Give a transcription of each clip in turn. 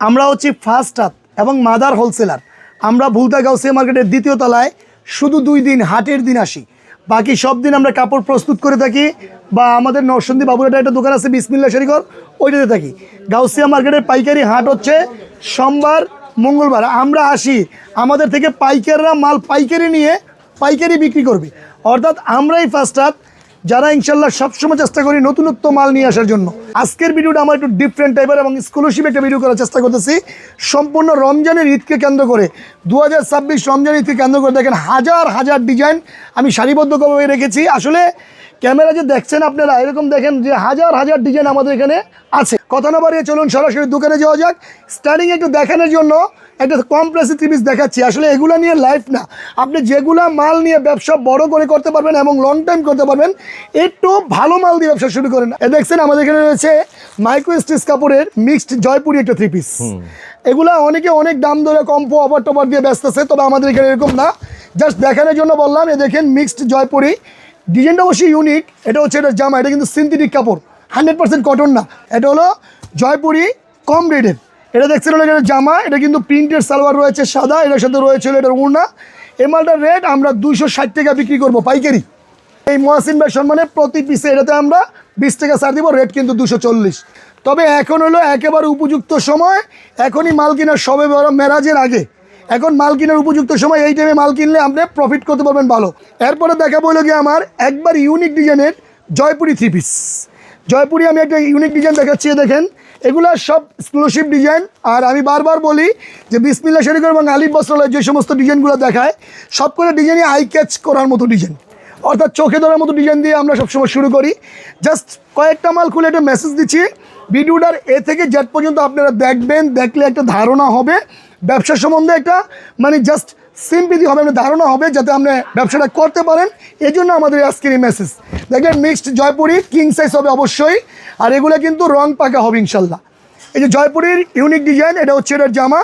আমরা হচ্ছি ফার্স্ট হাত এবং মাদার হোলসেলার আমরা ভুলতা গাউসিয়া মার্কেটের দ্বিতীয় তলায় শুধু দুই দিন, হাটের দিন আসি। বাকি সব দিন আমরা কাপড় প্রস্তুত করে থাকি বা আমাদের নরসন্দী বাবুরাটা একটা দোকান আছে বিসমিল্লা শরিকর ওইটাতে থাকি। গাউসিয়া মার্কেটের পাইকারি হাট হচ্ছে সোমবার, মঙ্গলবার। আমরা আসি, আমাদের থেকে পাইকাররা মাল পাইকারি নিয়ে পাইকারি বিক্রি করবে। অর্থাৎ আমরাই ফার্স্ট হাত যারা ইনশাল্লাহ সবসময় চেষ্টা করি নতুনত্ব মাল নিয়ে আসার জন্য। আজকের ভিডিওটা আমার একটু ডিফারেন্ট টাইপের এবং স্কলারশিপ একটা ভিডিও করার চেষ্টা করতেছি। সম্পূর্ণ রমজানের ঈদকে কেন্দ্র করে দু হাজার ছাব্বিশ রমজান ঈদকে কেন্দ্র করে দেখেন হাজার হাজার ডিজাইন আমি সারিবদ্ধভাবে রেখেছি। আসলে ক্যামেরা যে দেখছেন আপনারা, এরকম দেখেন যে হাজার হাজার ডিজাইন আমাদের এখানে আছে। কথা না বাড়িয়ে চলুন সরাসরি দোকানে যাওয়া যাক। স্টার্টিং একটু দেখানোর জন্য একটা কম প্রাইসে ত্রিপিস দেখাচ্ছি। আসলে এগুলো নিয়ে লাইফ না। আপনি যেগুলা মাল নিয়ে ব্যবসা বড় করে করতে পারবেন এবং লং টাইম করতে পারবেন একটু ভালো মাল দিয়ে ব্যবসা শুরু করেন। এ দেখছেন আমাদের এখানে রয়েছে মাইক্রো স্টিচ কাপড়ের মিক্সড জয়পুরি একটা থ্রি পিস এগুলা অনেকে অনেক দাম ধরে কম্পো অফার টপার দিয়ে ব্যস্ত আছে তবে আমাদের এখানে এরকম না। জাস্ট দেখানোর জন্য বললাম এ দেখেন মিক্সড জয়পুরি। ডিজাইনটা অবশ্যই ইউনিক এটা হচ্ছে এটা জামা এটা কিন্তু সিনথেটিক কাপড়। হান্ড্রেড পার্সেন্ট কটন না। এটা হলো জয়পুরি কম রেটের এটা দেখছেন এটা জামা, এটা কিন্তু প্রিন্টের সালোয়ার রয়েছে সাদা, এটার সাথে রয়েছে এটার উড়না এই মালটার রেট আমরা দুইশো ষাট টাকা বিক্রি করব পাইকারি। এই মহাসিন ভাই সম্মানে প্রতি পিসে এটাতে আমরা বিশ টাকা ছাড় দিব রেট কিন্তু দুশো চল্লিশ। তবে এখন হলো একেবারে উপযুক্ত সময়, এখনই মাল কেনার সবে মেরাজের আগে। এখন মাল কেনার উপযুক্ত সময়, এই টাইমে মাল কিনলে আপনি প্রফিট করতে পারবেন ভালো। এরপরে দেখা বলল গিয়ে আমার একবার ইউনিক ডিজাইনের জয়পুরি থ্রি পিস জয়পুরি আমি একটা ইউনিক ডিজাইন দেখাচ্ছি, দেখেন। এগুলো সব এক্সক্লুসিভ ডিজাইন আর আমি বারবার বলি যে বিসমিল্লা শরীফ এবং আলিফ বস্ত্রালয় যে সমস্ত ডিজাইনগুলো দেখায়, সব করে ডিজাইনই আই ক্যাচ করার মতো ডিজাইন অর্থাৎ চোখে ধরার মতো ডিজাইন দিয়ে আমরা সবসময় শুরু করি। জাস্ট কয়েকটা মাল খুলে একটা মেসেজ দিচ্ছি। ভিডিওটার এ থেকে জেড পর্যন্ত আপনারা দেখবেন, দেখলে একটা ধারণা হবে। ব্যবসা সম্বন্ধে একটা মানে জাস্ট সিম্পিতি হবে আপনার ধারণা হবে যাতে আপনি ব্যবসাটা করতে পারেন। এই জন্য আমাদের আজকের এই মেসেজ দেখবেন মিক্সড জয়পুরি কিং সাইজ হবে অবশ্যই, আর এগুলো কিন্তু রং পাকা হবে ইনশাল্লাহ। এই যে জয়পুরের ইউনিক ডিজাইন এটা হচ্ছে এটার জামা।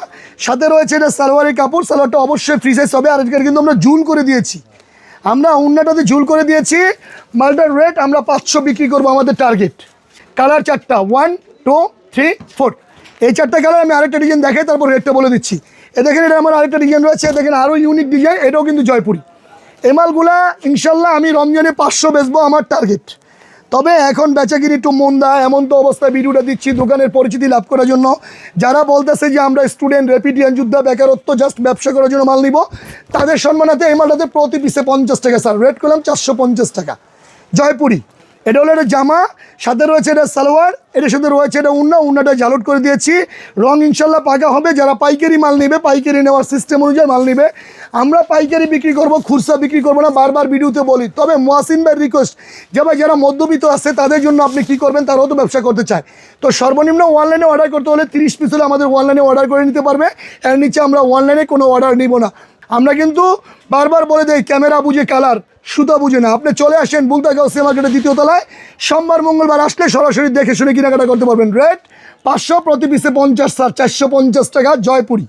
সাথে রয়েছে এটা সালোয়ারের কাপড়, সালোয়ারটা অবশ্যই ফ্রি সাইজ হবে, আর এটাকে কিন্তু আমরা ঝুল করে দিয়েছি। আমরা উন্নাটাতে ঝুল করে দিয়েছি, মালটার রেট আমরা পাঁচশো বিক্রি করব আমাদের টার্গেট কালার চারটা ওয়ান টু থ্রি ফোর এই চারটা কালার আমি আরেকটা ডিজাইন দেখাই, তারপর রেটটা বলে দিচ্ছি। এ দেখেন এটা আমার আরেকটা ডিজাইন রয়েছে দেখেন আরও ইউনিক ডিজাইন এটাও কিন্তু জয়পুরি। এই মালগুলা ইনশাল্লাহ আমি রমজানে পাঁচশো বেচবো আমার টার্গেট তবে এখন বেচাকিনি একটু মন্দা এমন তো অবস্থায় ভিডিওটা দিচ্ছি, দোকানের পরিচিতি লাভ করার জন্য। যারা বলতেছে যে আমরা স্টুডেন্ট রেপিডিয়ান যুদ্ধ, বেকারত্ব জাস্ট ব্যবসা করার জন্য মাল নিব, তাদের সম্মানাতে এই মালটাতে প্রতি পিসে পঞ্চাশ টাকা স্যার রেট করলাম চারশো পঞ্চাশ টাকা। জয়পুরি। এটা হলো এটা জামা, সাথে রয়েছে এটা সালোয়ার, এটার সাথে রয়েছে এটা উন্না, উন্নাটা জালট করে দিয়েছি। রং ইনশাল্লাহ পাকা হবে, যারা পাইকারি মাল নেবে, পাইকারি নেওয়ার সিস্টেম অনুযায়ী মাল নেবে। আমরা পাইকারি বিক্রি করব, খুচরা বিক্রি করব না, বারবার ভিডিওতে বলি। তবে মোয়াসিন ভাই রিকোয়েস্ট যে ভাই যারা মধ্যবিত্ত আছে, তাদের জন্য আপনি কি করবেন, তারাও তো ব্যবসা করতে চায়। তো সর্বনিম্ন অনলাইনে অর্ডার করতে হলে তিরিশ পিস হলে আমাদের অনলাইনে অর্ডার করে নিতে পারবে। এর নিচে আমরা অনলাইনে কোনো অর্ডার নিব না। আমরা কিন্তু বারবার বলে দেই, ক্যামেরা বুঝে কালার, সুতা বুঝে না। আপনি চলে আসেন বুলতা গাউসি মার্কেটের দ্বিতীয় তলায়। সোমবার, মঙ্গলবার আসলে সরাসরি দেখে শুনে কেনাকাটা করতে পারবেন। রেট পাঁচশো প্রতি পিসে পঞ্চাশ স্যার চারশো পঞ্চাশ টাকা জয়পুরি।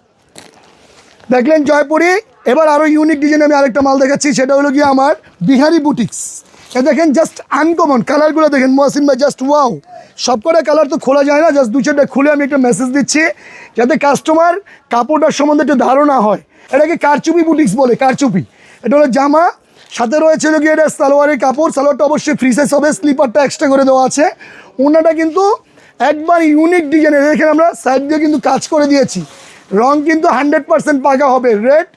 দেখলেন জয়পুরি। এবার আরও ইউনিক ডিজাইন আমি আরেকটা মাল দেখাচ্ছি, সেটা হলো গিয়ে আমার বিহারি বুটিক্স দেখেন জাস্ট আনকমন কালারগুলো দেখেন, মহাসিন ভাই জাস্ট ওয়াও সবকটা কালার তো খোলা যায় না জাস্ট দু চারটা খুলে আমি একটা মেসেজ দিচ্ছি, যাতে কাস্টমার কাপড়টার সম্বন্ধে একটু ধারণা হয়। এটাকে কারচুপি বুটিক্স বলে, কারচুপি। এটা হলো জামা, সাথে রয়েছে গিয়ে এটা সালোয়ারের কাপড়, সালোয়ারটা অবশ্যই ফ্রি সাইজ হবে স্লিপারটা এক্সট্রা করে দেওয়া আছে। ওনাটা কিন্তু একবার ইউনিক ডিজাইনের এখানে আমরা সাইড দিয়ে কিন্তু কাজ করে দিয়েছি। রং কিন্তু হান্ড্রেড পার্সেন্ট পাকা হবে। রেট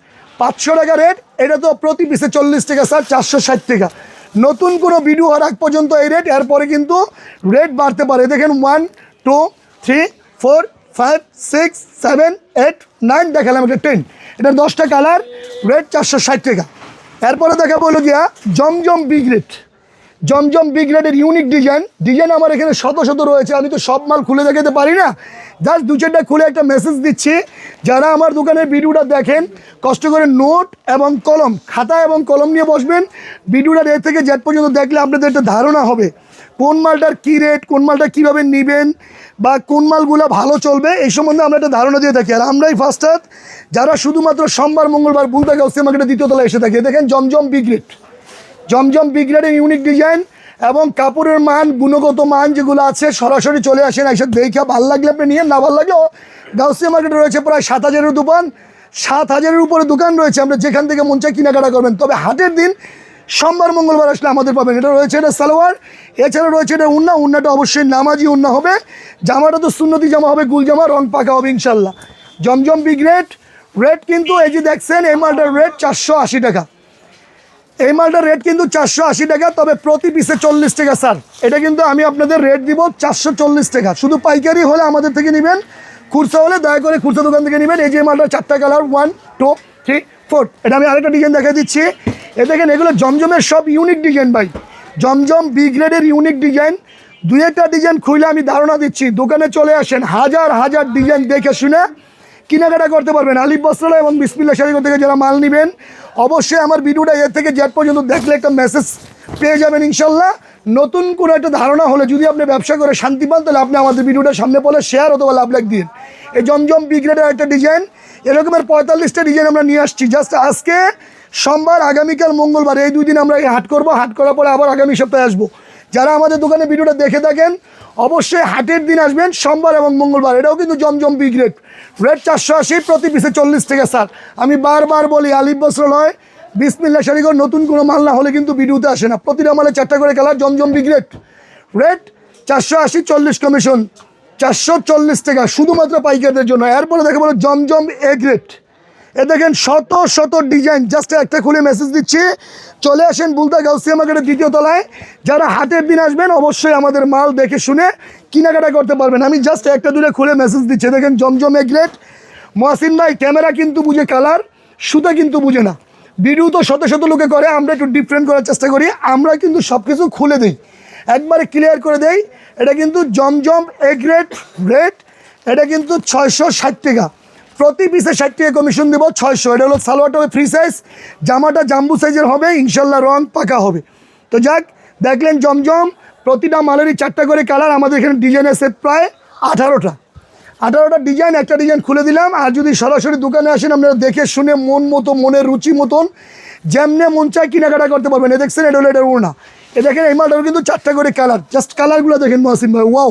পাঁচশো টাকা রেট এটা তো প্রতি পিসে চল্লিশ টাকা স্যার চারশো ষাট টাকা। নতুন কোনো ভিডিও হওয়ার আগ পর্যন্ত এই রেট এরপরে কিন্তু রেট বাড়তে পারে। দেখেন one two three four five six seven eight nine দেখালাম একটা টেন এটা দশটা কালার রেট চারশো ষাট টাকা। এরপরে দেখা বলো গিয়া Zamzam big rate Zamzam big রেটের ইউনিক ডিজাইন ডিজাইন আমার এখানে শত শত রয়েছে, আমি তো সব মাল খুলে দেখাতে পারি না। জাস্ট দু চারটা খুলে একটা মেসেজ দিচ্ছি। যারা আমার দোকানের ভিডিওটা দেখেন, কষ্ট করে নোট এবং কলম, খাতা এবং কলম নিয়ে বসবেন। ভিডিওটার এ থেকে জেট পর্যন্ত দেখলে আপনাদের একটা ধারণা হবে কোন মালটার কী রেট কোন মালটা কীভাবে নেবেন বা কোন মালগুলো ভালো চলবে, এই সম্বন্ধে আমরা একটা ধারণা দিয়ে থাকি। আর আমরাই ফার্স্ট হাত যারা শুধুমাত্র সোমবার, মঙ্গলবার বুলতা গাউসি মার্কেটের দ্বিতীয় তলায় এসে থাকি। দেখেন Zamzam big rate Zamzam big রেটের ইউনিক ডিজাইন এবং কাপড়ের মান, গুণগত মান যেগুলো আছে, সরাসরি চলে আসেন এসে দেখে ভালো লাগলে আপনি নিয়ে না ভালো লাগলে গাউসিয়া মার্কেটে রয়েছে প্রায় সাত হাজারের দোকান। সাত হাজারের উপরে দোকান রয়েছে আমরা যেখান থেকে মন চায় কেনাকাটা করবেন। তবে হাটের দিন সোমবার, মঙ্গলবার আসলে আমাদের পাবেন। এটা রয়েছে, এটা সালোয়ার। এছাড়া রয়েছে, এটা উন্না। উন্নাটা অবশ্যই নামাজি উন্না হবে। জামাটা তো সুন্নতি জামা হবে, গুল জামা, রং পাকা হবে ইনশাল্লাহ জমজম বিগ রেট। রেট কিন্তু এই যে দেখছেন, এই মালটার রেট চারশো আশি টাকা। এই মালটার রেট কিন্তু চারশো আশি টাকা, তবে প্রতি পিসে চল্লিশ টাকা স্যার এটা কিন্তু আমি আপনাদের রেট দিব চারশো চল্লিশ টাকা। শুধু পাইকারি হলে আমাদের থেকে নেবেন খুরসা হলে দয়া করে খুরসা দোকান থেকে নেবেন। এই যে মালটা চারটা colour one two three four এটা আমি আরেকটা ডিজাইন দেখা দিচ্ছি। এ দেখেন, এগুলো জমজমের সব ইউনিক ডিজাইন ভাই। জমজম বি গ্রেডের ইউনিক ডিজাইন দুই একটা ডিজাইন খুলে আমি ধারণা দিচ্ছি, দোকানে চলে আসেন, হাজার হাজার ডিজাইন দেখে শুনে কেনাকাটা করতে পারবেন। আলিফ বস্ত্রালয় এবং বিসমিল্লা শাড়িঘর থেকে যারা মাল নেবেন, অবশ্যই আমার ভিডিওটা এর থেকে জেট পর্যন্ত দেখলে একটা মেসেজ পেয়ে যাবেন ইনশাল্লাহ। নতুন কোনো একটা ধারণা হলে যদি আপনি ব্যবসা করে শান্তি পান, তাহলে আপনি আমাদের ভিডিওটা সামনে পড়লে শেয়ার অথবা লাভ লাগ দিন। এই জমজম বিগ্রেডের একটা ডিজাইন এরকমের পঁয়তাল্লিশটা ডিজাইন আমরা নিয়ে আসছি। জাস্ট আজকে সোমবার, আগামীকাল, মঙ্গলবার, এই দুই দিন আমরা হাট করব। হাট করার পরে আবার আগামী সপ্তাহে আসব। যারা আমাদের দোকানে ভিডিওটা দেখে থাকেন, অবশ্যই হাটের দিন আসবেন, সোমবার এবং মঙ্গলবার। এটাও কিন্তু জমজম বিগ রেট রেট চারশো আশি প্রতি পিসে চল্লিশ থেকে স্যার আমি বারবার বলি, আলিফ বস্ত্রালয় বিসমিল্লা শাড়িঘর নতুন কোনো মাল না হলে কিন্তু ভিডিওতে আসে না। প্রতিটা মালে চারটা করে colour, Zamzam big rate rate চারশো আশি চল্লিশ কমিশন চারশো চল্লিশ টাকা, শুধুমাত্র পাইকারদের জন্য। এরপরে দেখে বলো, জমজম এ গ্রেট এ দেখেন শত শত ডিজাইন জাস্ট একটা খুলে মেসেজ দিচ্ছি। চলে আসেন বুলতা গাউসিয়া মার্কেটের দ্বিতীয় তলায়। যারা হাটের দিন আসবেন, অবশ্যই আমাদের মাল দেখে শুনে কেনাকাটা করতে পারবেন। আমি জাস্ট একটা দূরে খুলে মেসেজ দিচ্ছি। দেখেন জমজম গ্রেট মহাসিন ভাই ক্যামেরা কিন্তু বুঝে কালার সুতা কিন্তু বুঝে না। ভিডিও তো শত শত লোকে করে, আমরা একটু ডিফারেন্ট করার চেষ্টা করি। আমরা কিন্তু সব কিছু খুলে দিই। একবারে ক্লিয়ার করে দেই। এটা কিন্তু জমজম এ গ্রেট রেট এটা কিন্তু ছয়শো ষাট টাকা। প্রতি পিসে ষাট টাকা কমিশন দেবো, ছয়শো। এটা হলো সালোয়ারটা হবে ফ্রি সাইজ জামাটা জাম্বু সাইজের হবে ইনশাল্লাহ রং পাকা হবে। তো যাক, দেখলেন জমজম, প্রতিটা মালেরই চারটা করে কালার আমাদের এখানে ডিজাইনের সেট প্রায় আঠারোটা। আঠারোটা ডিজাইন একটা ডিজাইন খুলে দিলাম, আর যদি সরাসরি দোকানে আসেন, আপনারা দেখে শুনে মন মতো, মনের রুচি মতন, যেমনে মন চায় কেনাকাটা করতে পারবেন। এ দেখছেন, এটা হলো এটার ওড়না। এ দেখেন, এই মালটার কিন্তু চারটা করে কালার জাস্ট কালারগুলো দেখেন, মহাসিন ভাই ওয়াও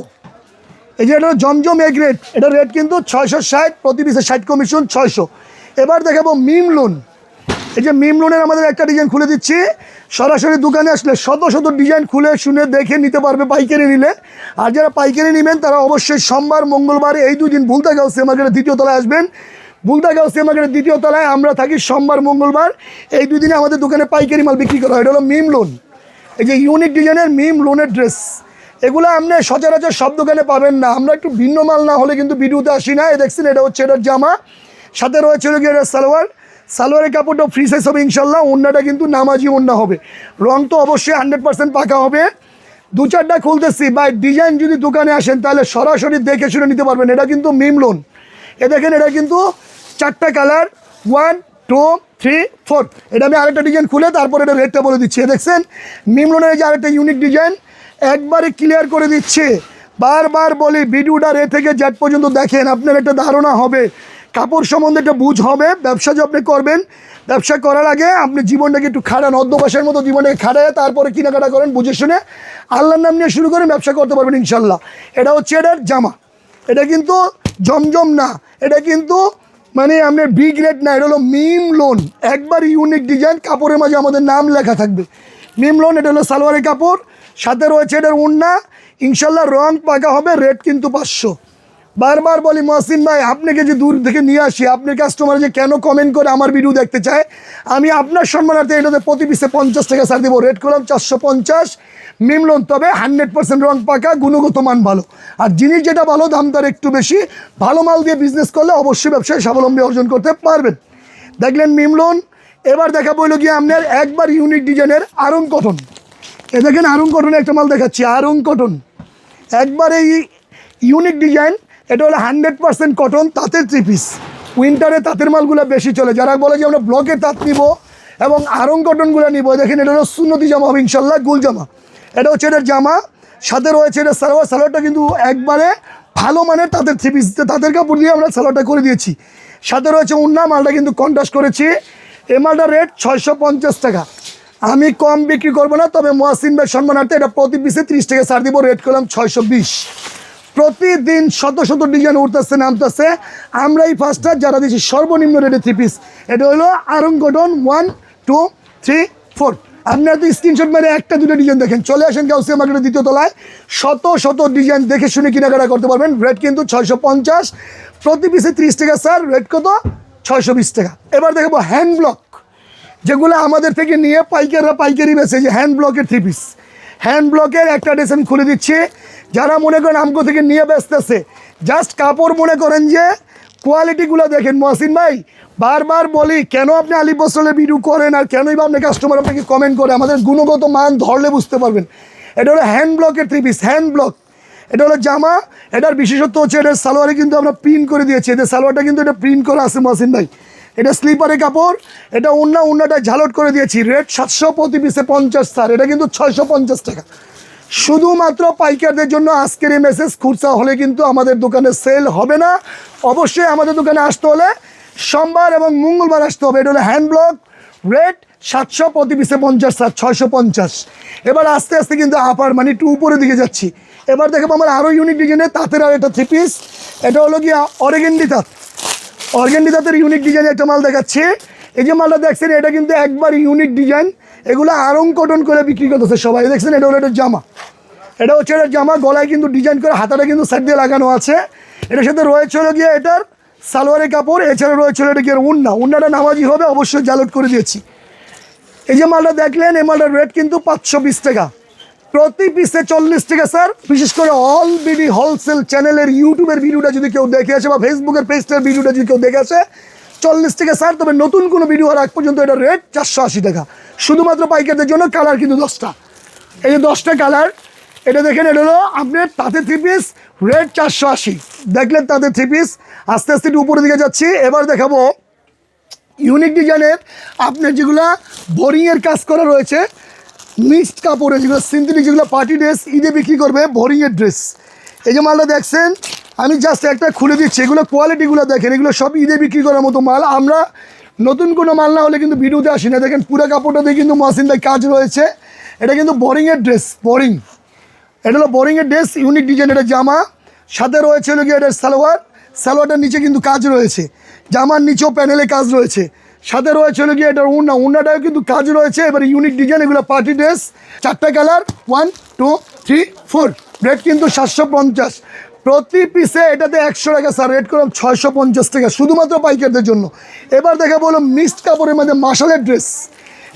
এই যে এটা জমজম এগ রেট এটা রেট কিন্তু ছয়শো ষাট, প্রতি পিসে ষাট কমিশন ছয়শো। এবার দেখাবো মিম লোন এই যে মিম লোনের আমাদের একটা ডিজাইন খুলে দিচ্ছি। সরাসরি দোকানে আসলে শত শত ডিজাইন খুলে শুনে দেখে নিতে পারবে পাইকারি নিলে। আর যারা পাইকারি নেবেন, তারা অবশ্যই সোমবার, মঙ্গলবার, এই দুই দিন ভুলতা গাঁও সেমার্কেটের দ্বিতীয় তলায় আসবেন। ভুলতা গাঁও সেমার্কেটের দ্বিতীয় তলায় আমরা থাকি সোমবার, মঙ্গলবার। এই দুই দিনে আমাদের দোকানে পাইকারি মাল বিক্রি করা হয়। এটা হলো মিম লোন এই যে ইউনিক ডিজাইনের মিম লোনের ড্রেস এগুলো আপনি সচরাচর সব দোকানে পাবেন না। আমরা একটু ভিন্ন মাল না হলে কিন্তু ভিডিওতে আসি না। এই দেখছেন, এটা হচ্ছে এটার জামা। সাথে রয়েছে হলো এটার সালোয়ার। সালোয়ারের কাপড়টা ফ্রি সাইজ হবে ইনশাল্লাহ ওন্নাটা কিন্তু নামাজি ওন্না হবে। রং তো অবশ্যই হান্ড্রেড পার্সেন্ট পাকা হবে। দু চারটা খুলতেছি। বা ডিজাইন যদি দোকানে আসেন, তাহলে সরাসরি দেখে শুনে নিতে পারবেন। এটা কিন্তু মিম লোন এ দেখেন, এটা কিন্তু চারটা colour one two three four এটা আমি আরেকটা ডিজাইন খুলে তারপর এটা রেটটা বলে দিচ্ছি। এ দেখছেন মিম লোনের যে আরেকটা ইউনিক ডিজাইন একবারে ক্লিয়ার করে দিচ্ছে। বারবার বলি, ভিডিওটা রে থেকে জ্যাট পর্যন্ত দেখেন, আপনার একটা ধারণা হবে। কাপড় সম্বন্ধে একটা বুঝ হবে, ব্যবসা যে আপনি করবেন, ব্যবসা করার আগে আপনি জীবনটাকে একটু খাড়ান অধ্যবাসের মতো জীবনটাকে খাড়ায় তারপরে কেনাকাটা করেন, বুঝে শুনে আল্লাহর নাম নিয়ে শুরু করেন ব্যবসা করতে পারবেন ইনশাল্লাহ এটা হচ্ছে এটার জামা। এটা কিন্তু জমজম না। এটা কিন্তু মানে আপনার বিগ রেট না, এটা হলো মিম লোন একবার ইউনিক ডিজাইন কাপড়ের মাঝে আমাদের নাম লেখা থাকবে। মিম লোন এটা হলো সালোয়ারের কাপড়। সাথে রয়েছে এটার উন্না। ইনশাল্লাহ রং পাকা হবে, রেট কিন্তু পাঁচশো। বারবার বলি, মহসিন ভাই, আপনাকে যে দূর থেকে নিয়ে আসি আপনার কাস্টমার যে কেন কমেন্ট করে আমার ভিডিও দেখতে চায়, আমি আপনার সম্মানার্থে এটাতে প্রতি পিসে পঞ্চাশ টাকা ছাড় দেবো। রেট করলাম চারশো পঞ্চাশ। মিমলন তবে হান্ড্রেড পার্সেন্ট রং পাকা, গুণগত মান ভালো। আর জিনিস যেটা ভালো, দাম তার একটু বেশি। ভালো মাল দিয়ে বিজনেস করলে অবশ্যই ব্যবসায় স্বাবলম্বী অর্জন করতে পারবেন। দেখলেন মিমলন এবার দেখা বলল গিয়ে আপনার একবার ইউনিক ডিজাইনের আরং কটন এ দেখেন আরং কটনের একটা মাল দেখাচ্ছি আরং কটন। একবার ইউনিক ডিজাইন এটা হলো হান্ড্রেড পার্সেন্ট কটন তাঁতের থ্রি পিস উইন্টারে তাঁতের মালগুলো বেশি চলে। যারা বলে যে আমরা ব্লকে তাঁত নিব এবং আরং কটনগুলো নিব, দেখেন এটা হলো সুন্নতি জামা হবে ইনশাল্লাহ, গুল জামা। এটা হচ্ছে এটার জামা, সাথে রয়েছে এটা সালোয়ার। সালোয়ারটা কিন্তু একবারে ভালো মানের তাঁতের থ্রি পিস তাঁতের কাপড় দিয়ে আমরা সালোয়ারটা করে দিয়েছি। সাথে রয়েছে উন্না, মালটা কিন্তু কন্ট্রাস্ট করেছি। এ মালটার রেট ছয়শো পঞ্চাশ টাকা। আমি কম বিক্রি করব না, তবে মহাসিন ভাই সম্মানার্থে এটা প্রতি পিসে ত্রিশ টাকা ছাড় দিব রেট করলাম ছয়শো বিশ। প্রতিদিন শত শত ডিজাইন উঠতেছে, নামতেছে। আমরাই ফার্স্টার যারা দিচ্ছি সর্বনিম্ন রেটে থ্রি পিস এটা হলো Aarong cotton one two three four আপনারা তো স্ক্রিনশট মেরে একটা, দুটো ডিজাইন দেখেন। চলে আসেন গাউসিয়া মার্কেটের দ্বিতীয় তলায়। শত শত ডিজাইন দেখে শুনে কেনাকাটা করতে পারবেন। রেট কিন্তু ছয়শো পঞ্চাশ। প্রতি পিসে ত্রিশ টাকা স্যার রেট কত? ছয়শো বিশ টাকা। এবার দেখব হ্যান্ড ব্লক যেগুলো আমাদের থেকে নিয়ে পাইকাররা পাইকারি বেছে যে হ্যান্ড ব্লকের থ্রি পিস হ্যান্ড ব্লকের একটা আমি খুলে দিচ্ছি। যারা মনে করেন আমগো থেকে নিয়ে বেচতেছে জাস্ট কাপড় মনে করেন যে কোয়ালিটিগুলো দেখেন। মহসিন ভাই, বারবার বলি, কেন আপনি আলিপ বসলের ভিডিও করেন আর কেনই বা আপনি কাস্টমার আপনাকে কমেন্ট করে? আমাদের গুণগত মান ধরলে বুঝতে পারবেন। এটা হলো হ্যান্ড ব্লকের থ্রি পিস হ্যান্ড ব্লক এটা হলো জামা, এটার বিশেষত্ব হচ্ছে এটার সালোয়ারে কিন্তু আমরা প্রিন্ট করে দিয়েছি। এদের সালোয়ারটা কিন্তু এটা প্রিন্ট করা আছে মহসিন ভাই। এটা স্লিপারে কাপড়, এটা উন্না, উন্নাটা ঝালট করে দিয়েছি। রেট সাতশো প্রতি পিসে পঞ্চাশ স্যার, এটা কিন্তু ছয়শো পঞ্চাশ টাকা। শুধুমাত্র পাইকারদের জন্য আজকের এই মেসেজ খুচরা হলে কিন্তু আমাদের দোকানে সেল হবে না। অবশ্যই আমাদের দোকানে আসতে হলে সোমবার এবং মঙ্গলবার আসতে হবে। এটা হলো হ্যান্ড ব্লক রেট সাতশো প্রতি পিসে পঞ্চাশ স্যার, ছয়শো পঞ্চাশ। এবার আস্তে আস্তে কিন্তু আপার মানে একটু উপরের দিকে যাচ্ছি। এবার দেখব আমার আরও ইউনিক ডিজাইনের তাঁতের আর একটা থ্রি পিস এটা হলো গিয়ে অরেগেন্ডি তাঁত। অর্গেন্ডি তাঁতের ইউনিক ডিজাইন একটা মাল দেখাচ্ছে। এই যে মালটা দেখছেন, এটা কিন্তু একবার ইউনিক ডিজাইন এগুলো আরং কটন করে বিক্রি করতেছে সবাই। দেখছেন, এটা হলো এটার জামা। এটা হচ্ছে এটার জামা, গলায় কিন্তু ডিজাইন করে হাতাটা কিন্তু সাইড দিয়ে লাগানো আছে। এটার সাথে রয়েছে হলো গিয়ে এটার সালোয়ারের কাপড়, এছাড়া রয়েছে হলো এটা গিয়ে উন্না। উন্নাটা নামাজি হবে, অবশ্যই জালট করে দিয়েছি। এই যে মালটা দেখলেন, এই মালটার রেট কিন্তু পাঁচশো বিশ টাকা। প্রতি পিসে চল্লিশ টাকা স্যার বিশেষ করে অল বিডি হোলসেল চ্যানেলের ইউটিউবের ভিডিওটা যদি কেউ দেখে আসে বা ফেসবুকের পেজটার ভিডিওটা যদি কেউ দেখে আসে, চল্লিশ টাকা স্যার তবে নতুন কোনো ভিডিও আর আগ পর্যন্ত এটা রেট চারশো আশি টাকা। শুধুমাত্র পাইকারদের জন্য কালার কিন্তু দশটা। এই যে দশটা কালার এটা দেখেন, এটা হলো আপনার তাতে থ্রি পিস রেট চারশো আশি। দেখলেন তাতে থ্রি পিস আস্তে আস্তে একটু উপরের দিকে যাচ্ছি। এবার দেখাবো ইউনিক ডিজাইনের আপনার যেগুলা বোরিংয়ের কাজ করা রয়েছে মিক্সড কাপড়ে যেগুলো সিনথেটিক যেগুলো পার্টি ড্রেস ঈদে বিক্রি করবে বোরিংয়ের ড্রেস এই যে মালটা দেখছেন, আমি জাস্ট একটা খুলে দিচ্ছি, এগুলো কোয়ালিটিগুলো দেখেন, এগুলো সব ঈদে বিক্রি করার মতো মাল। আমরা নতুন কোনো মাল না হলে কিন্তু ভিডিওতে আসি না। দেখেন, পুরো কাপড়টা দিয়ে কিন্তু মহাসিনদার কাজ রয়েছে। এটা কিন্তু বোরিংয়ের ড্রেস বোরিং এটা হলো বোরিংয়ের ড্রেস ইউনিক ডিজাইন এটা জামা। সাথে রয়েছে হলো গিয়ে এটার সালোয়ার। সালোয়ারটার নিচে কিন্তু কাজ রয়েছে। জামার নিচেও প্যানেলে কাজ রয়েছে। সাথে রয়েছে হলো গিয়ে এটার উন্না, উন্নাটাও কিন্তু কাজ রয়েছে। এবার ইউনিক ডিজাইন এগুলো পার্টি ড্রেস চারটা colour one two three four rate কিন্তু সাতশো পঞ্চাশ। প্রতি পিসে এটাতে একশো টাকা স্যার রেট করলাম ছয়শো পঞ্চাশ টাকা, শুধুমাত্র পাইকারদের জন্য। এবার দেখা বলো মিক্সড কাপড়ের মধ্যে মাসালের ড্রেস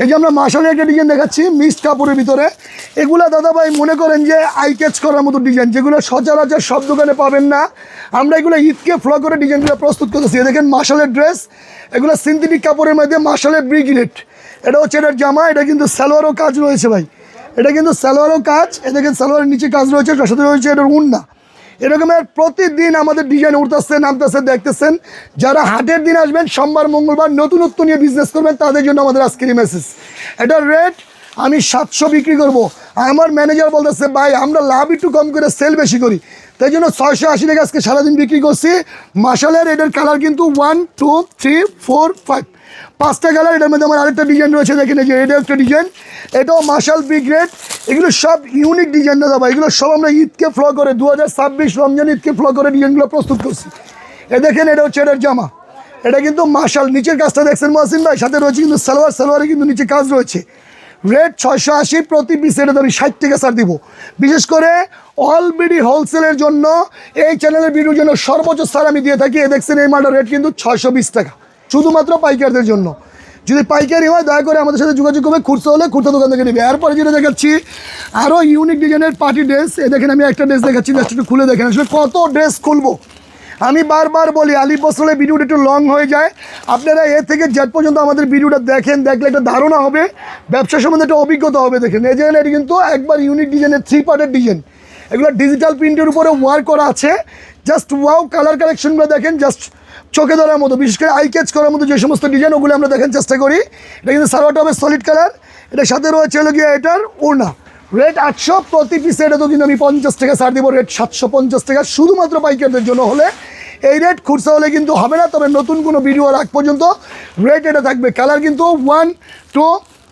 এই যে আমরা মাসালের একটা ডিজাইন দেখাচ্ছি মিক্সড কাপড়ের ভিতরে। এগুলো দাদাভাই মনে করেন যে আই ক্যাচ করার মতো ডিজাইন যেগুলো সচরাচর সব দোকানে পাবেন না। আমরা এগুলো ঈদকে ফ্লো করে ডিজাইনগুলো প্রস্তুত করতেছি। দেখেন মাসালের ড্রেস এগুলো সিনথেটিক কাপড়ের মধ্যে মাসালের ব্রিগেড। এটা হচ্ছে এটার জামা, এটা কিন্তু সালোয়ারও কাজ রয়েছে ভাই। এটা কিন্তু সালোয়ারও কাজ এ দেখেন সালোয়ারের নিচে কাজ রয়েছে তার সাথে রয়েছে এটার উন্না। এরকমের প্রতিদিন আমাদের ডিজাইন উঠতেছে, নামতেছে, দেখতেছেন। যারা হাটের দিন আসবেন, সোমবার, মঙ্গলবার নতুনত্ব নিয়ে বিজনেস করবেন, তাদের জন্য আমাদের আজকের মেসেজ এটার রেট আমি সাতশো বিক্রি করব। আমার ম্যানেজার বলতেছে, ভাই, আমরা লাভ একটু কম করে সেল বেশি করি। তাই জন্য ছয়শো আশি টাকা আজকে সারাদিন বিক্রি করছি। মাসালের এটার কালার কিন্তু one two three four five পাঁচটা কালার এটার মধ্যে আমার আরেকটা ডিজাইন রয়েছে দেখেন যে এটা একটা ডিজাইন এটাও মার্শাল বিগ রেড এগুলো সব ইউনিক ডিজাইন দাদা এগুলো সব আমরা ঈদকে ফ্লো করে দু হাজার ছাব্বিশ রমজান ঈদকে ফ্লো করে ডিজাইনগুলো প্রস্তুত করছি। এ দেখেন, এটা হচ্ছে এটার জামা, এটা কিন্তু মার্শাল নিচের কাজটা দেখছেন মহসিন ভাই, সাথে রয়েছে কিন্তু সালোয়ার, সালোয়ারে কিন্তু নিচে কাজ রয়েছে। রেট ছয়শো আশি প্রতি পিস এটা আমি ষাট টাকা স্যার দিব। বিশেষ করে অল বিডি হোলসেলের জন্য এই চ্যানেলের ভিডিওর জন্য সর্বোচ্চ স্যার আমি দিয়ে থাকি। এ দেখছেন, এই মালটার রেট কিন্তু ছয়শো বিশ টাকা। শুধুমাত্র পাইকারদের জন্য। যদি পাইকারি হয়, দয়া করে আমাদের সাথে যোগাযোগ করবে। খুচরো হলে খুচরা দোকান থেকে নেবে। এরপরে যেটা দেখাচ্ছি আরও ইউনিক ডিজাইনের পার্টি ড্রেস এ দেখেন, আমি একটা ড্রেস দেখাচ্ছি জাস্ট একটু খুলে দেখেন। আসলে কত ড্রেস খুলবো? আমি বারবার বলি আলি বসলে ভিডিওটা একটু লং হয়ে যায়। আপনারা এ থেকে জেট পর্যন্ত আমাদের ভিডিওটা দেখেন, দেখলে একটা ধারণা হবে। ব্যবসা সম্বন্ধে একটা অভিজ্ঞতা হবে, দেখেন। এই যে এটি কিন্তু একবার ইউনিক ডিজাইনের থ্রি পার্টের ডিজাইন এগুলো ডিজিটাল প্রিন্টের উপরে ওয়ার্ক করা আছে। জাস্ট ওয়াও কালার কালেকশনগুলো দেখেন জাস্ট চোখে ধরার মতো, বিশেষ করে আই ক্যাচ করার মতো যে সমস্ত ডিজাইন ওগুলো আমরা দেখার চেষ্টা করি। এটা কিন্তু সালোয়ারটা হবে সলিড কালার এটার সাথে রয়েছে হলো গিয়ে এটার ওড়না। রেট আটশো প্রতি পিসে এটা তো কিন্তু আমি পঞ্চাশ টাকা ছাড় দিব রেট সাতশো পঞ্চাশ টাকা। শুধুমাত্র পাইকারদের জন্য হলে এই রেট খুচরা হলে কিন্তু হবে না, তবে নতুন কোনো ভিডিও রাখ পর্যন্ত রেট এটা থাকবে। কালার কিন্তু ওয়ান টু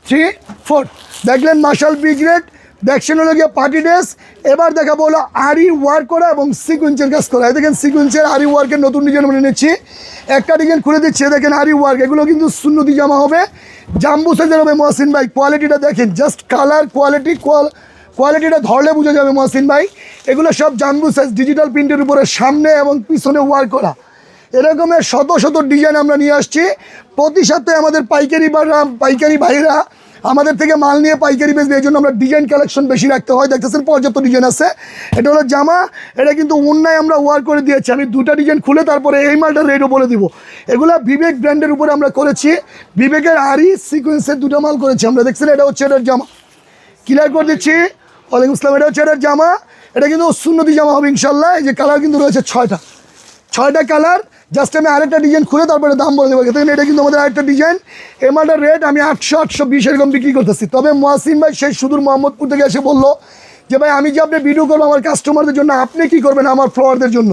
থ্রি ফোর দেখলেন মার্শাল বিগ রেট দেখছেন হলো গিয়ে পার্টি ড্রেস এবার দেখাবো হলো আরি ওয়ার্ক করা এবং সিকুয়েন্সের কাজ করা। দেখেন সিকুয়েন্সের আরি ওয়ার্কের নতুন ডিজাইন আমরা নিচ্ছি। একটা ডিজাইন খুলে দিচ্ছে দেখেন আরি ওয়ার্ক এগুলো কিন্তু সুন্নতি জামা হবে। জাম্বু সাইজের হবে মহসিন ভাই। কোয়ালিটিটা দেখেন জাস্ট কালার কোয়ালিটি কোয়ালিটিটা ধরলে বোঝা যাবে মহসিন ভাই। এগুলো সব জাম্বু সাইজ ডিজিটাল প্রিন্টের উপরে সামনে এবং পিছনে ওয়ার্ক করা। এরকমের শত শত ডিজাইন আমরা নিয়ে আসছি। প্রতি সপ্তাহে আমাদের পাইকারি বা পাইকারি ভাইরা আমাদের থেকে মাল নিয়ে পাইকারি বেচবে, এই জন্য আমরা ডিজাইন কালেকশন বেশি রাখতে হয়। দেখতেছেন, পর্যাপ্ত ডিজাইন আছে। এটা হলো জামা, এটা কিন্তু অন্যায় আমরা ওয়ার করে দিয়েছি। আমি দুটা ডিজাইন খুলে তারপরে এই মালটার রেটও বলে দিব। এগুলো বিবেক ব্র্যান্ডের উপরে আমরা করেছি। বিবেকের আরি সিকোয়েন্সের দুটো মাল করেছি। আমরা দেখছেন, এটা হচ্ছে এটার জামা। ক্লিয়ার করে দিচ্ছি। ওয়ালাইকুম আসসালাম, এটা হচ্ছে এটার জামা। এটা কিন্তু সুন্নতি জামা হবে ইনশাল্লাহ। এই যে কালার কিন্তু রয়েছে ছয়টা। ছয়টা কালার জাস্ট আমি আরেকটা ডিজাইন খুলে তারপরে দাম বলে দেবো। দেখেন, এটা কিন্তু আমাদের আরেকটা ডিজাইন এমাটার রেট আমি আটশো আটশো বিশ এরকম বিক্রি করতেছি। তবে মহাসিন ভাই, সেই সুদূর মোহাম্মদপুর থেকে এসে বলল যে, ভাই, আমি যে আপনি ভিডিও করব আমার কাস্টমারদের জন্য, আপনি কি করবেন আমার ফ্লোয়ারদের জন্য?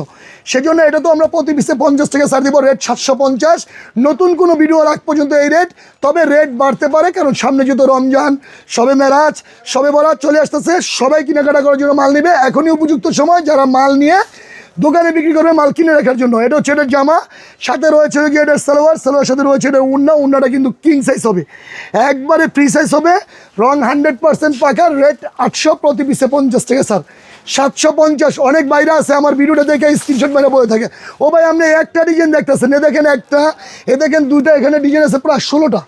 সেজন্য এটা তো আমরা প্রতি পিসে পঞ্চাশ থেকে ছাড় দিব রেট সাতশো পঞ্চাশ। নতুন কোনো ভিডিও রাখ পর্যন্ত এই রেট তবে রেট বাড়তে পারে, কারণ সামনে যেহেতু রমজান, সবে মেরাজ, সবে বরাত চলে আসতেছে, সবাই কেনাকাটা করার জন্য মাল নেবে। এখনই উপযুক্ত সময় যারা মাল নিয়ে দোকানে বিক্রি করবে, মাল কিনে রাখার জন্য। এটা হচ্ছে এটার জামা, সাথে রয়েছে কি এটার সালোয়ার সালোয়ার সাথে রয়েছে এটা উন্না, উন্নাটা কিন্তু কিং সাইজ হবে। একবারে ফ্রি সাইজ হবে রং হান্ড্রেড পার্সেন্ট পাকার রেট আটশো প্রতি পিসে পঞ্চাশ টাকা স্যার সাতশো পঞ্চাশ, অনেক বাইরে আছে, আমার ভিডিওটা দেখে স্ক্রিনশট মেরে বলে থাকে। ও ভাই, আপনি একটা ডিজাইন দেখতেছেন, এ দেখেন একটা, এ দেখেন দুইটা, এখানে ডিজাইন আছে প্রায় ষোলোটা।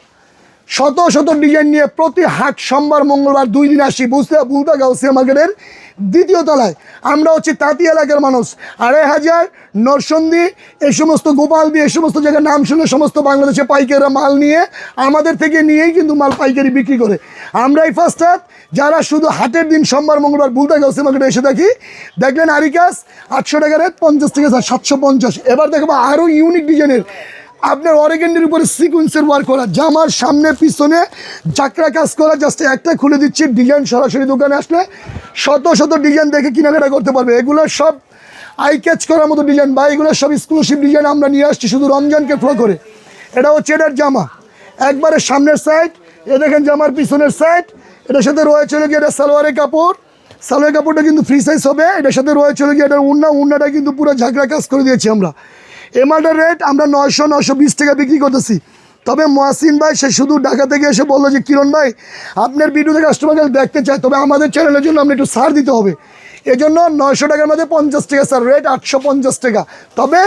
শত শত ডিজাইন নিয়ে প্রতি হাট সোমবার, মঙ্গলবার দুই দিন আসি। বুঝতে বুলতা গাউসিয়া মার্কেটের দ্বিতীয় তলায়। আমরা হচ্ছে তাঁতি এলাকার মানুষ। আড়াই হাজার নরসন্দি এই সমস্ত গোপাল দিয়ে এই সমস্ত জায়গার নাম শুনে সমস্ত বাংলাদেশে পাইকাররা মাল নিয়ে আমাদের থেকে নিয়েই কিন্তু মাল পাইকারি বিক্রি করে। আমরাই ফার্স্ট হাত যারা শুধু হাটের দিন সোমবার, মঙ্গলবার বুলতা গাউসিয়া মার্কেটে এসে দেখি, দেখলেন আরিকাস, আটশো টাকা রেট, পঞ্চাশ থেকে সাতশো পঞ্চাশ। এবার দেখব আরও ইউনিক ডিজাইনের আপনার অরেগেন্ডের উপরে সিকুয়েন্সের ওয়ার্ক করা, জামার সামনে, পিছনে চাকরা কাজ করা জাস্ট একটা খুলে দিচ্ছি, ডিজাইন সরাসরি দোকানে আসলে শত শত ডিজাইন দেখে কেনাকাটা করতে পারবে। এগুলো সব আই ক্যাচ করার মতো ডিজাইন বা এগুলো সব এক্সক্লুসিভ ডিজাইন আমরা নিয়ে আসছি শুধু রমজানকে ফ্লো করে। এটা হচ্ছে এটার জামা। একবারে সামনের সাইড এ দেখেন জামার পিছনের সাইড এটার সাথে রয়েছে গিয়ে এটা সালোয়ারের কাপড়। সালোয়ার কাপড়টা কিন্তু ফ্রি সাইজ হবে, এটার সাথে রয়েছে গিয়ে এটার উন্না, উন্নাটা কিন্তু পুরো ঝাঁকড়া কাজ করে দিয়েছি আমরা। এমালটার রেট আমরা নয়শো নয়শো বিশ টাকা বিক্রি করতেছি। তবে মহাসিন ভাই, সে শুধু ঢাকা থেকে এসে বলল যে, কিরণ ভাই, আপনার ভিডিওতে কাস্টমারকে দেখতে চায়, তবে আমাদের চ্যানেলের জন্য আপনি একটু ছাড় দিতে হবে। এজন্য নয়শো টাকার মধ্যে পঞ্চাশ টাকা স্যার রেট আটশো পঞ্চাশ টাকা। তবে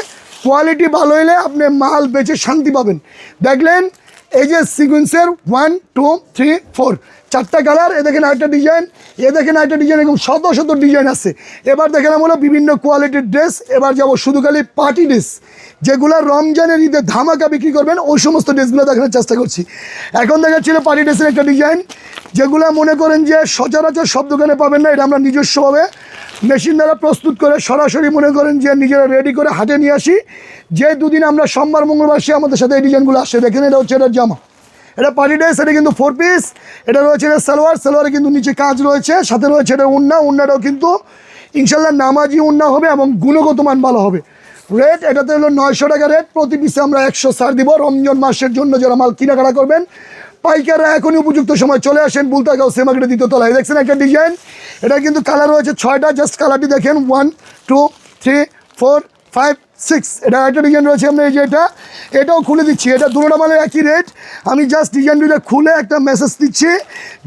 কোয়ালিটি ভালো হলে আপনি মাল বেচে শান্তি পাবেন। দেখলেন, এই যে সিকুয়েন্সের ওয়ান টু থ্রি ফোর চারটা কালার, এ দেখেন আরেকটা ডিজাইন এ দেখেন আরেকটা ডিজাইন এরকম শত শত ডিজাইন আছে। এবার দেখেন আমরা বিভিন্ন কোয়ালিটির ড্রেস এবার যাব শুধু খালি পার্টি ড্রেস যেগুলো রমজানের ঈদে ধামাকা বিক্রি করবেন, ওই সমস্ত ড্রেসগুলো দেখানোর চেষ্টা করছি। এখন দেখাচ্ছিল পার্টি ড্রেসের একটা ডিজাইন যেগুলো মনে করেন যে সচরাচর সব দোকানে পাবেন না, এটা আমরা নিজস্বভাবে মেশিন দ্বারা প্রস্তুত করে সরাসরি মনে করেন যে নিজেরা রেডি করে হাটে নিয়ে আসি। যে দুদিন আমরা সোমবার, মঙ্গলবার সে আমাদের সাথে এই ডিজাইনগুলো আসে, দেখেন এটা হচ্ছে এটার জামা। এটা পার্টি ড্রেস, এটা কিন্তু ফোর পিস এটা রয়েছে এটা সালোয়ার, সালোয়ারে কিন্তু নিচে কাজ রয়েছে, সাথে রয়েছে এটা উন্না, উন্নাটাও কিন্তু ইনশাল্লাহ নামাজি উন্না হবে এবং গুণগত মান ভালো হবে। রেট এটাতে হলো নয়শো টাকা রেট প্রতি পিসে আমরা একশো সার দিব। রমজান মাসের জন্য যারা মাল কেনাকাটা করবেন, পাইকাররা এখনই উপযুক্ত সময় চলে আসেন, বুলতাগাঁও সেমাকেটে দ্বিতীয় তলায়। দেখছেন একটা ডিজাইন এটা কিন্তু কালার রয়েছে ছয়টা জাস্ট কালারটি দেখেন one two three four five six এটা একটা ডিজাইন রয়েছে আমরা এই যে এটা, এটাও খুলে দিচ্ছি, এটা দুটো মানে একই রেট আমি জাস্ট ডিজাইন খুলে একটা মেসেজ দিচ্ছি,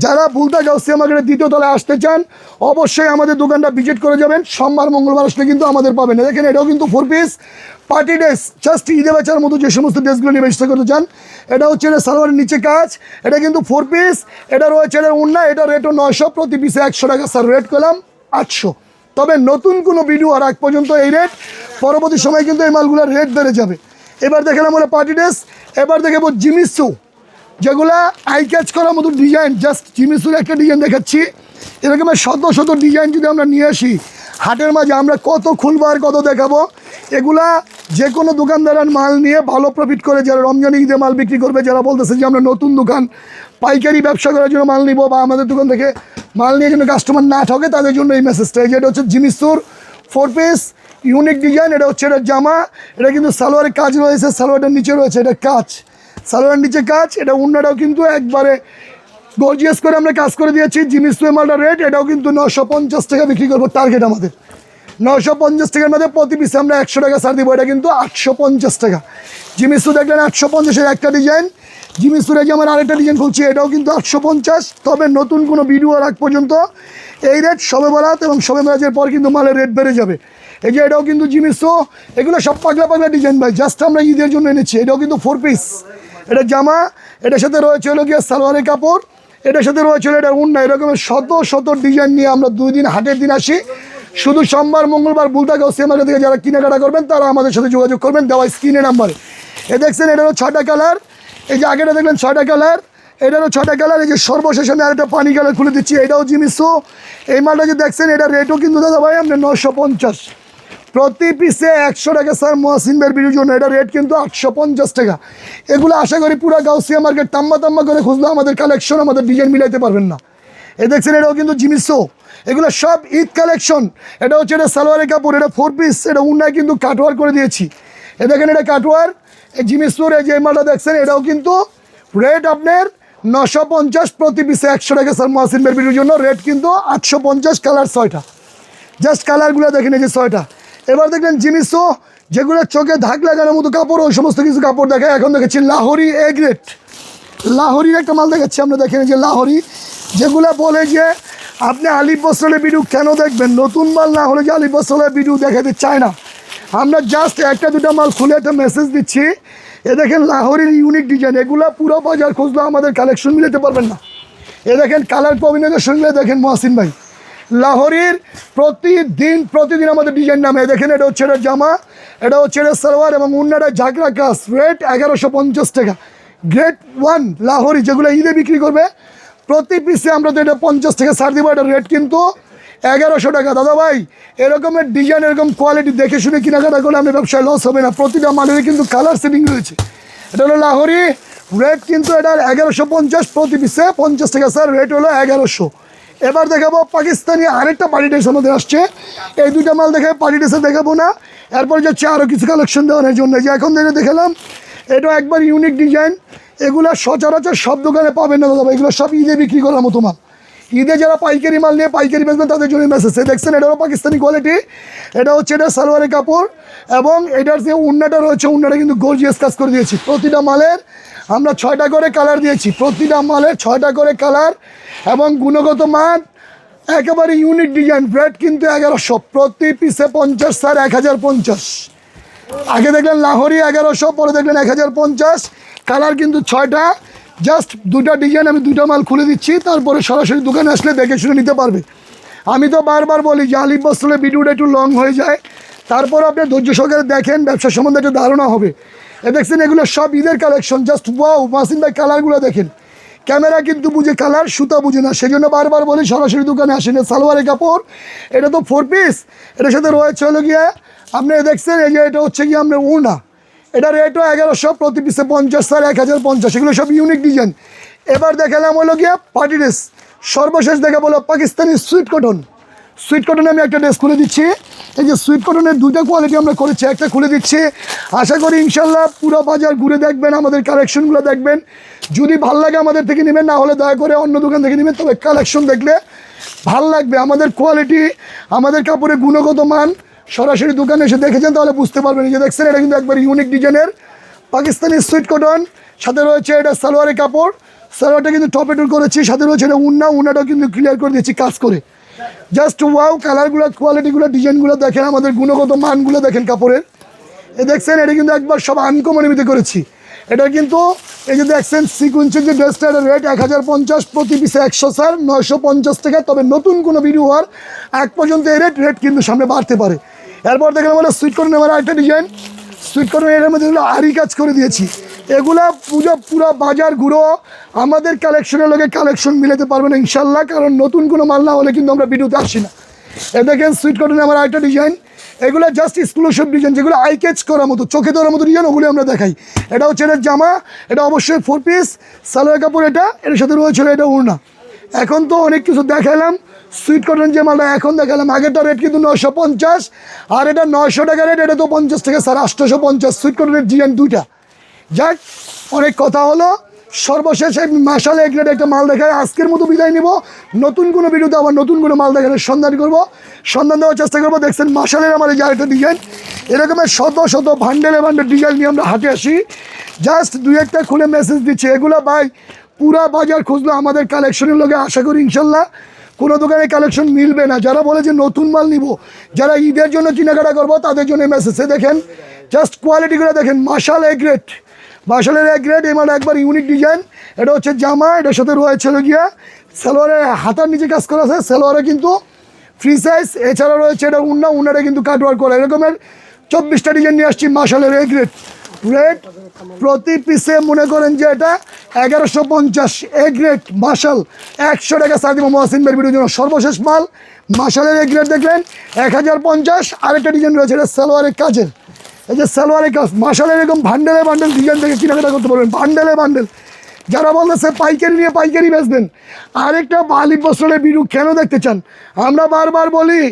যারা বুলতা গাউসিয়া মার্কেটের দ্বিতীয় তলায় আসতে চান, অবশ্যই আমাদের দোকানটা ভিজিট করে যাবেন। সোমবার, মঙ্গলবার আসলে কিন্তু আমাদের পাবেন। দেখেন, এটাও কিন্তু four piece party dress just ঈদে বেচার মতো যে সমস্ত ড্রেসগুলো নিয়ে ব্যবস্থা করতে চান, এটা হচ্ছে এটা সালোয়ারের নিচে কাজ, এটা কিন্তু ফোর পিস এটা রয়েছে এটা উন্না এটা রেটও নয়শো, প্রতি পিসে একশো টাকা স্যার রেট করলাম আটশো। তবে নতুন কোনো ভিডিও আর আগ পর্যন্ত এই রেট পরবর্তী সময় কিন্তু এই মালগুলোর রেট বেড়ে যাবে। এবার দেখলাম আমরা পার্টি ড্রেস এবার দেখাবো জিমিসু যেগুলা আই ক্যাচ করার মতো ডিজাইন জাস্ট জিমিসুর একটা ডিজাইন দেখাচ্ছি। এরকমের শত শত ডিজাইন যদি আমরা নিয়ে আসি, হাটের মাঝে আমরা কত খুলবো আর কত দেখাবো। এগুলা যে কোনো দোকানদারের মাল নিয়ে ভালো প্রফিট করে যারা রমজান, ঈদে মাল বিক্রি করবে, যারা বলতেছে যে আমরা নতুন দোকান, পাইকারি ব্যবসা করার জন্য মাল নিব বা আমাদের দোকান থেকে মাল নিয়ে যেন কাস্টমার না ঠকে, তাদের জন্য এই মেসেজটা এই যে এটা হচ্ছে জিমিসুর ফোর পিস ইউনিক ডিজাইন এটা হচ্ছে এটা জামা, এটা কিন্তু সালোয়ারের কাজ রয়েছে, সালোয়ারটার নিচে রয়েছে এটা কাজ সালোয়ারের নিচে কাজ এটা উন্নাটাও কিন্তু একবারে গর্জিয়াস করে আমরা কাজ করে দিয়েছি। জিমিস মালটার রেট এটাও কিন্তু নশো পঞ্চাশ টাকা বিক্রি করব টার্গেট আমাদের। নশো পঞ্চাশ টাকার মধ্যে প্রতি পিসে আমরা একশো টাকা ছাড় দিব, এটা কিন্তু আটশো পঞ্চাশ টাকা। জিমিসু দেখলেন আটশো পঞ্চাশের একটা ডিজাইন জিমিসুরে সুরেজ আমার আরেকটা ডিজাইন খুলছি, এটাও কিন্তু আটশো পঞ্চাশ, তবে নতুন কোনো ভিডিও আগ পর্যন্ত এই রেট সবে বরাত এবং সবে বরাতের পর কিন্তু মালের রেট বেড়ে যাবে। এই যে এটাও কিন্তু জিমিসু এগুলো সব পাগলা পাগলা ডিজাইন ভাই জাস্ট আমরা ঈদের জন্য এনেছি, এটাও কিন্তু ফোর পিস এটা জামা, এটার সাথে রয়েছে হলো গিয়ে সালোয়ারের কাপড়, এটার সাথে রয়েছে হলো এটা উন্না, এরকমের শত শত ডিজাইন নিয়ে আমরা দুই দিন, হাটের দিন আসি। শুধু সোমবার, মঙ্গলবার, বুলতাগাঁও সেমার্কেট থেকে যারা কেনাকাটা করবেন, তারা আমাদের সাথে যোগাযোগ করবেন, দেওয়া স্ক্রিনের নাম্বারে এ। দেখছেন এটা হলো ছটা কালার এই যে আগেটা দেখলেন ছটা কালার এটারও ছটা কালার, এই যে সর্বশেষ আমি আরেকটা পানি কালার খুলে দিচ্ছি, এটাও জিমিসো এই মালটা যে দেখছেন, এটা রেটও কিন্তু দাদা ভাই আপনার নশো পঞ্চাশ। প্রতি পিসে একশো টাকা স্যার মহাসিন বের বিরুর জন্য, এটা রেট কিন্তু আটশো পঞ্চাশ টাকা। এগুলো আশা করি পুরো গাউসিয়া মার্কেট তাম্মা তাম্মা করে খুঁজলে আমাদের কালেকশন আমাদের ডিজাইন মিলাইতে পারবেন না। এ দেখছেন, এটাও কিন্তু জিমিসো এগুলো সব ঈদ কালেকশন এটা হচ্ছে, এটা সালোয়ারের কাপড়, এটা ফোর পিস এটা উন্নায় কিন্তু কাটওয়ার করে দিয়েছি। এ দেখেন এটা কাটওয়ার এই জিমিসোর এই যে মালটা দেখছেন, এটাও কিন্তু রেট আপনার নশো পঞ্চাশ প্রতি পিসে একশো টাকা স্যার মহাসিন বের বিরুর জন্য। রেট কিন্তু আটশো পঞ্চাশ কালার ছয়টা। জাস্ট কালারগুলো দেখেন এই যে ছয়টা। এবার দেখলেন জিনিসও যেগুলো চোখে ধাক লাগানোর মতো কাপড়, ওই সমস্ত কিছু কাপড় দেখায় এখন দেখেছি লাহোরি এ গ্রেড লাহোরির একটা মাল দেখাচ্ছি, আমরা দেখেন যে লাহোরি। যেগুলো বলে যে আপনি আলিফ বসলের ভিডিও কেন দেখবেন? নতুন মাল না হলে যে আলিফ বসলের ভিডিও দেখাতে চায় না। আমরা জাস্ট একটা দুটো মাল খুলে একটা মেসেজ দিচ্ছি। এ দেখেন লাহোরির ইউনিক ডিজাইন এগুলো পুরো বাজার খুঁজলে আমাদের কালেকশন মিলাতে পারবেন না। এ দেখেন কালার কম্বিনেশন দেখেন মহাসিন ভাই। লাহোরির প্রতিদিন প্রতিদিন আমাদের ডিজাইন নামে। দেখেন এটা হচ্ছে এটা জামা, এটা হচ্ছে এটা সালোয়ার এবং উন্নাটা ঝাঁকড়া কাজ রেট এগারোশো পঞ্চাশ টাকা। গ্রেট ওয়ান লাহোরি যেগুলো ঈদে বিক্রি করবে, প্রতি পিসে আমরা তো এটা পঞ্চাশ টাকা ছাড় দিব, এটা রেট কিন্তু এগারোশো টাকা। দাদা ভাই, এরকমের ডিজাইন এরকম কোয়ালিটি দেখে শুনে কেনাকাটা করলে আপনার ব্যবসায় লস হবে না। প্রতিটা মালের কিন্তু কালার সেটিং রয়েছে। এটা হলো লাহোরি। রেট কিন্তু এটার এগারোশো পঞ্চাশ প্রতি পিসে পঞ্চাশ টাকা। স্যার রেট হলো এগারোশো। এবার দেখাবো পাকিস্তানি আরেকটা পার্টি ড্রেস আমাদের আসছে। এই দুইটা মাল দেখে পার্টি ড্রেসে দেখাবো না। এরপর যাচ্ছে আরও কিছু কালেকশন দেওয়ানোর জন্য। যে এখন থেকে দেখালাম, এটা একবার ইউনিক ডিজাইন এগুলো সচরাচর সব দোকানে পাবেন না দাদা এগুলো সব ঈদে বিক্রি করার মতো মাল। ঈদে যারা পাইকারি মাল নিয়ে পাইকারি বেচবেন, তাদের জন্য মেসেজ দেখছেন, এটা হলো পাকিস্তানি কোয়ালিটি এটা হচ্ছে এটা সালোয়ারের কাপড়, এবং এটার যে উন্নাটা রয়েছে, উন্নাটা কিন্তু গর্জিয়াস কাজ করে দিয়েছি। প্রতিটা মালের আমরা ছয়টা করে কালার দিয়েছি। প্রতিটা মালের ছয়টা করে কালার এবং গুণগত মান, একেবারে ইউনিক ডিজাইন ব্রেড কিন্তু এগারোশো। প্রতি পিসে পঞ্চাশ স্যার এক হাজার পঞ্চাশ। আগে দেখলেন লাহোরি এগারোশো, পরে দেখলেন এক হাজার পঞ্চাশ। কালার কিন্তু ছয়টা। জাস্ট দুটা ডিজাইন আমি দুটা মাল খুলে দিচ্ছি, তারপরে সরাসরি দোকানে আসলে দেখে শুনে নিতে পারবে। আমি তো বারবার বলি যে আলিফ বস্ত্রের ভিডিওটা একটু লং হয়ে যায়, তারপর আপনি ধৈর্য সহকারে দেখেন ব্যবসা সম্বন্ধে একটা ধারণা হবে। এ দেখছেন, এগুলো সব ঈদের কালেকশন জাস্ট ওয়াও মাসিন ভাই কালারগুলো দেখেন। ক্যামেরা কিন্তু বুঝে কালার সুতা বুঝে না সেই জন্য বারবার বলি সরাসরি দোকানে আসেন। সালোয়ারের কাপড়, এটা তো ফোর পিস এটার সাথে রয়েছে হলো গিয়ে, আপনি দেখছেন, এই যে এটা হচ্ছে গিয়ে আপনার উনা এটা রেটও এগারোশো প্রতি পিসে পঞ্চাশ স্যার এক হাজার পঞ্চাশ, এগুলো সব ইউনিক ডিজাইন এবার দেখালাম হলো গিয়ে পার্টি ড্রেস সর্বশেষ দেখা বলো পাকিস্তানি সুইট কটন সুইট কটনে আমি একটা ড্রেস খুলে দিচ্ছি। এই যে সুইট কটনের দুইটা কোয়ালিটি আমরা করেছি, একটা খুলে দিচ্ছি। আশা করি ইনশাল্লাহ পুরো বাজার ঘুরে দেখবেন, আমাদের কালেকশনগুলো দেখবেন। যদি ভালো লাগে আমাদের থেকে নেবেন, না হলে দয়া করে অন্য দোকান থেকে নেবেন, তবে কালেকশন দেখলে ভালো লাগবে। আমাদের কোয়ালিটি আমাদের কাপড়ের গুণগত মান সরাসরি দোকানে এসে দেখেছেন, তাহলে বুঝতে পারবেন। যে দেখছেন, এটা কিন্তু একবার ইউনিক ডিজাইনের পাকিস্তানি সুইট কটন সাথে রয়েছে এটা সালোয়ারের কাপড়। সালোয়ারটা কিন্তু টপেটুর করেছি, সাথে রয়েছে এটা উন্না, উন্নাটাও কিন্তু ক্লিয়ার করে দিয়েছি কাজ করে। জাস্ট ওয়াও কালারগুলো কোয়ালিটিগুলো ডিজাইনগুলো দেখেন, আমাদের গুণগত মানগুলো দেখেন কাপড়ের। এ দেখছেন, এটা কিন্তু একবার সব আনকমন এমনিতে করেছি। এটা কিন্তু, এই যে দেখছেন, সিকুয়েন্সের যে ড্রেসটা এটা রেট এক হাজার পঞ্চাশ প্রতি পিসে একশো স্যার, নয়শো পঞ্চাশ টাকা। তবে নতুন কোনো ভিডিও হওয়ার এক পর্যন্ত এই রেট রেট কিন্তু সামনে বাড়তে পারে। এরপর দেখলাম আমরা সুইট করে আমার একটা ডিজাইন সুইট করে এর মধ্যে আরি কাজ করে দিয়েছি। এগুলা পুজো পুরো বাজার ঘুরো। আমাদের কালেকশনের লোকে কালেকশন মিলাতে পারবে না ইনশাল্লাহ, কারণ নতুন কোনো মাল না হলে কিন্তু আমরা ভিডিওতে আসি না। এ দেখেন সুইট কটনে আমার আরেকটা ডিজাইন এগুলো জাস্ট এক্সক্লুসিভ ডিজাইন যেগুলো আই ক্যাচ করার মতো, চোখে ধরার মতো ডিজাইন ওগুলো আমরা দেখাই। এটা হচ্ছে এটা জামা, এটা অবশ্যই ফোর পিস সালোয়ার কাপড় এটা, এর সাথে রয়েছে এটা উড়না এখন তো অনেক কিছু দেখালাম। সুইট কটন যে মালটা এখন দেখালাম, আগেরটা রেট কিন্তু নশো পঞ্চাশ, আর এটা নশো টাকা রেট এটা তো পঞ্চাশ থেকে স্যার আটশোশো পঞ্চাশ। সুইট কটনের ডিজাইন দুইটা। যাক, অনেক কথা হলো। সর্বশেষ এই মাসালে এগ্রেড একটা মাল দেখায়। আজকের মতো বিদায় নিব। নতুন কোনো ভিডিওতে আবার নতুন কোনো মাল দেখানোর সন্ধান করব। সন্ধান দেওয়ার চেষ্টা করব। দেখছেন মাসালের আমার যে আরেকটা ডিজাইন এরকমের শত শত ভান্ডেলে ভান্ডেল ডিজাইন নিয়ে আমরা হাটে আসি। জাস্ট দুই একটা খুলে মেসেজ দিচ্ছি। এগুলো ভাই পুরা বাজার খুঁজলো আমাদের কালেকশনের লোকে, আশা করি ইনশাল্লাহ। কোনো দোকানে কালেকশন মিলবে না। যারা বলে যে নতুন মাল নিব, যারা ঈদের জন্য কেনাকাটা করব, তাদের জন্য মেসেজে দেখেন জাস্ট কোয়ালিটিগুলো দেখেন মাসাল এ গ্রেট মাসালের এক গ্রেড একবার ইউনিক ডিজাইন এটা হচ্ছে জামা, এটার সাথে রয়েছে গিয়া সালোয়ারের হাতার নিচে কাজ করা আছে। সালোয়ারে কিন্তু ফ্রি সাইজ এছাড়া রয়েছে এটা উন্না উন্নাটা কিন্তু কাটওয়ার করা। এরকমের চব্বিশটা ডিজাইন নিয়ে আসছি মাসালের এ গ্রেড রেট প্রতি পিসে মনে করেন যে এটা এগারোশো পঞ্চাশ এ গ্রেড মাসাল একশো টাকা সার দিব মহাসিন বের জন্য সর্বশেষ মাল। মাসালের এ গ্রেড দেখলেন, এক হাজার পঞ্চাশ। আরেকটা ডিজাইন রয়েছে, এটা সালোয়ারের কাজের। এই যে সালোয়ারের কাজ মাসালের এরকম ভান্ডেলে বান্ডেল ডিজাইন থেকে কেনাকাটা করতে পারবেন। ভান্ডেলে বান্ডেল যারা বলতেছে পাইকারি নিয়ে পাইকারি বেচবেন, আরেকটা বালি বস্ত্রের বিরু কেন দেখতে চান? আমরা বারবার বলি,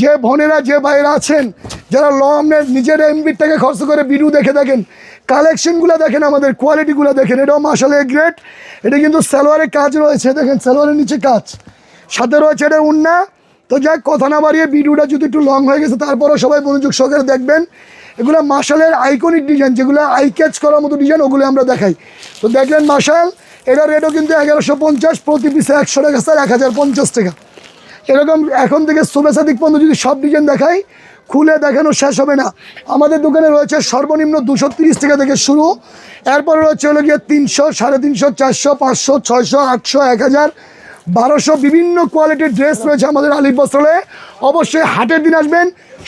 যে বোনেরা, যে ভাইয়েরা আছেন যারা লমের নিজের এমবির থেকে খরচ করে বিরু দেখে দেখেন কালেকশনগুলো দেখেন আমাদের কোয়ালিটিগুলো দেখেন, এটাও মাসালে গ্রেট এটা কিন্তু সালোয়ারের কাজ রয়েছে, দেখেন সালোয়ারের নিচে কাজ। সাথে রয়েছে এটা উন্না। তো যাক, কথা না বাড়িয়ে ভিডিওটা যদি একটু লং হয়ে গেছে, তারপরও সবাই মনোযোগ সহকারে দেখবেন। এগুলো মার্শালের আইকনিক ডিজাইন যেগুলো আই ক্যাচ করার মতো ডিজাইন ওগুলো আমরা দেখাই। তো দেখলেন মার্শাল এটার রেটও কিন্তু এগারোশো পঞ্চাশ, প্রতি পিসে একশো টাকা স্যার এক হাজার পঞ্চাশ টাকা। এরকম এখন থেকে শুভেচ্ছা দিক পর্যন্ত যদি সব ডিজাইন দেখাই খুলে দেখানো শেষ হবে না। আমাদের দোকানে রয়েছে সর্বনিম্ন দুশো তিরিশ টাকা থেকে শুরু। এরপরে রয়েছে হলো গিয়ে তিনশো, সাড়ে তিনশো, চারশো, পাঁচশো, ছয়শো, আটশো, এক হাজার, বারোশো বিভিন্ন কোয়ালিটির ড্রেস রয়েছে আমাদের আলিপ বস্ত্রালয়ে। অবশ্যই হাটের দিন আসবেন,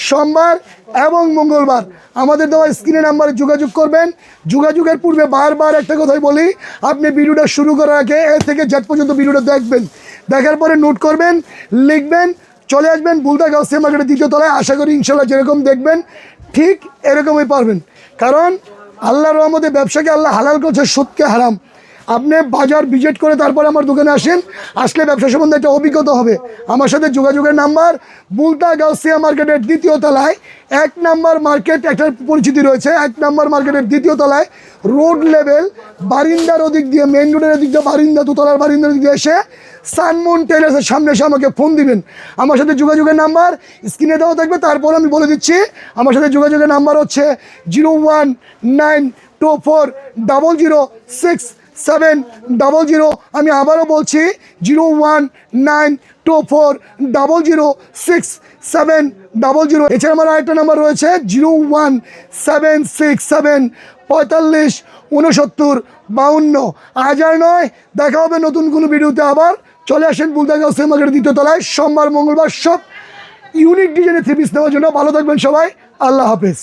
সোমবার এবং মঙ্গলবার। আমাদের দেওয়া স্ক্রিনে নাম্বারে যোগাযোগ করবেন। যোগাযোগের পূর্বে বারবার একটা কথাই বলি, আপনি ভিডিওটা শুরু করার আগে এ থেকে জেট পর্যন্ত ভিডিওটা দেখবেন। দেখার পরে নোট করবেন, লিখবেন চলে আসবেন বুলদা গাউসে মার্কেটের দ্বিতীয় তলায়। আশা করি ইনশাল্লাহ যেরকম দেখবেন, ঠিক এরকমই পারবেন। কারণ আল্লাহর রহমতে ব্যবসাকে আল্লাহ হালাল করছে, সুদকে হারাম। আপনি বাজার ভিজিট করে তারপরে আমার দোকানে আসেন, আসলে ব্যবসা সম্বন্ধে একটা অভিজ্ঞতা হবে। আমার সাথে যোগাযোগের নাম্বার, বুলতা গাউসিয়া মার্কেটের দ্বিতীয় তলায়, এক নাম্বার মার্কেট, একটা পরিচিতি রয়েছে, এক নাম্বার মার্কেটের দ্বিতীয় তলায়, রোড লেভেল, বারিন্দার ওদিক দিয়ে মেন রোডের ওদিক দিয়ে, বারিন্দা, দুতলার বারিন্দার দিক দিয়ে এসে, সানমুন টেলার্সের সামনে এসে আমাকে ফোন দিবেন। আমার সাথে যোগাযোগের নাম্বার স্ক্রিনে দেওয়া থাকবে, তারপর আমি বলে দিচ্ছি, আমার সাথে যোগাযোগের নাম্বার হচ্ছে zero one nine two four double zero six seven double zero, আমি আবারও বলছি, zero one nine two four double zero six seven double zero. এছাড়া আমার আরেকটা নাম্বার রয়েছে, zero one seven six seven পঁয়তাল্লিশ উনসত্তর বাউন্ন। আজ আর নয়, দেখা হবে নতুন কোনো ভিডিওতে আবার। চলে আসেন বুলদাগাঁও সিনেমাগের দ্বিতীয় তলায়। সোমবার, মঙ্গলবার সব ইউনিক ডিজাইনের থ্রি পিস নেওয়ার জন্য। ভালো থাকবেন সবাই। আল্লাহ হাফেজ।